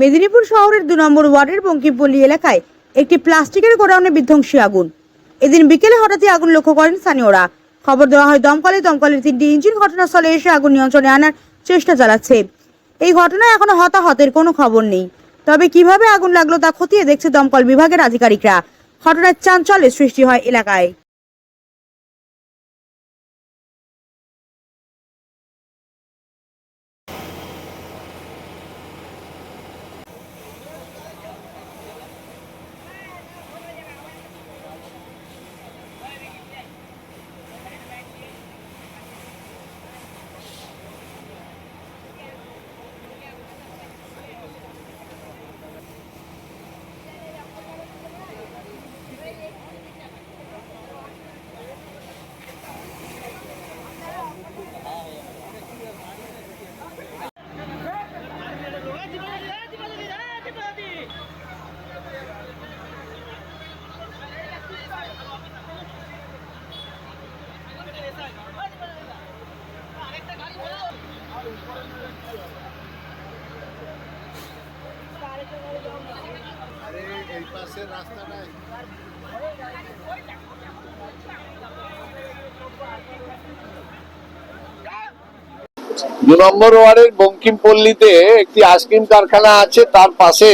মেদিনীপুর শহরের দু নম্বর ওয়ার্ডের বঙ্কিমপল্লী এলাকায় একটি প্লাস্টিকের গোডাউনে বিধ্বংসী আগুন। এদিন বিকেলে হঠাৎই আগুন লক্ষ্য করেন স্থানীয়রা। খবর দেওয়া হয়, দমকলে দমকলের তিনটি ইঞ্জিন ঘটনাস্থলে এসে আগুন নিয়ন্ত্রণে আনার চেষ্টা চালাচ্ছে। এই ঘটনায় এখনও হতাহতের কোনো খবর নেই। তবে কীভাবে আগুন লাগল তা খতিয়ে দেখছে দমকল বিভাগের আধিকারিকরা। ঘটনার চাঞ্চল্যের সৃষ্টি হয় এলাকায়। আরে এই পাশের রাস্তাটায় দু নম্বর ওয়ার্ডের বঙ্কিমপল্লীতে একটি আইসক্রিম কারখানা আছে, তার পাশে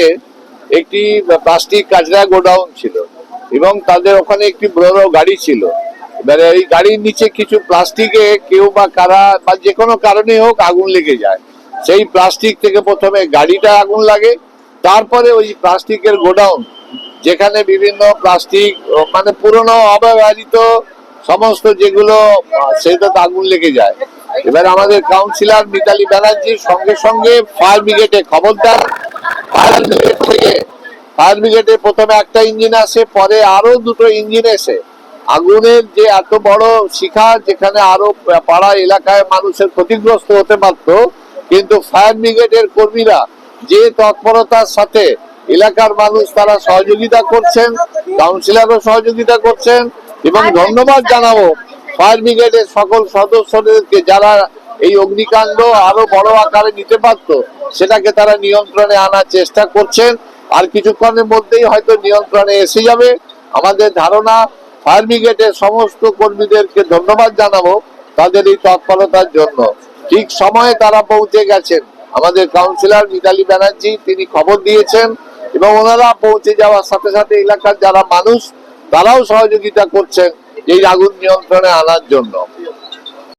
একটি প্লাস্টিক কাচরা গোডাউন ছিল এবং তাদের ওখানে একটি বড় গাড়ি ছিল। এবারে এই গাড়ির নিচে কিছু প্লাস্টিকে কেউ বা কারা বা যে কোনো কারণে হোক আগুন লেগে যায়। সেই প্লাস্টিক থেকে প্রথমে গাড়িটা আগুন লাগে, তারপরে ওই প্লাস্টিকের গোডাউন, যেখানে বিভিন্ন প্লাস্টিক মানে পুরনো, অব্যবহৃত সমস্ত যেগুলো সেটাতে আগুন লেগে যায়। এবার আমাদের কাউন্সিলর মিতালি ব্যানার্জির সঙ্গে সঙ্গে ফায়ার ব্রিগেডে খবর দেন ফায়ার ব্রিগেড থেকে, ফায়ার ব্রিগেডে প্রথমে একটা ইঞ্জিন আসে, পরে আরও দুটো ইঞ্জিন এসে। আগুনের যে এত বড় শিখা যেখানে আরও পাড়া এলাকায় মানুষের ক্ষতিগ্রস্ত হতে পারত, কিন্তু ফায়ার ব্রিগেডের কর্মীরা যে তৎপরতার সাথে এলাকার মানুষ তারা সহযোগিতা করছেন, কাউন্সিলরও সহযোগিতা করছেন, এবং ধন্যবাদ জানাব ফায়ার ব্রিগেডের সকল সদস্যদেরকে যারা এই অগ্নিকাণ্ড আরও বড় আকারে নিতে পারত, সেটাকে তারা নিয়ন্ত্রণে আনার চেষ্টা করছেন। আর কিছুক্ষণের মধ্যেই হয়তো নিয়ন্ত্রণে এসে যাবে। আমাদের ধারণা ফায়ার ব্রিগেডের সমস্ত কর্মীদেরকে ধন্যবাদ জানাব তাদের এই তৎপরতার জন্য। ঠিক সময়ে তারা পৌঁছে গেছেন। আমাদের কাউন্সিলর মিতালি ব্যানার্জি, তিনি খবর দিয়েছেন এবং ওনারা পৌঁছে যাওয়ার সাথে সাথে এলাকার যারা মানুষ, তারাও সহযোগিতা করছেন এই আগুন নিয়ন্ত্রণে আনার জন্য।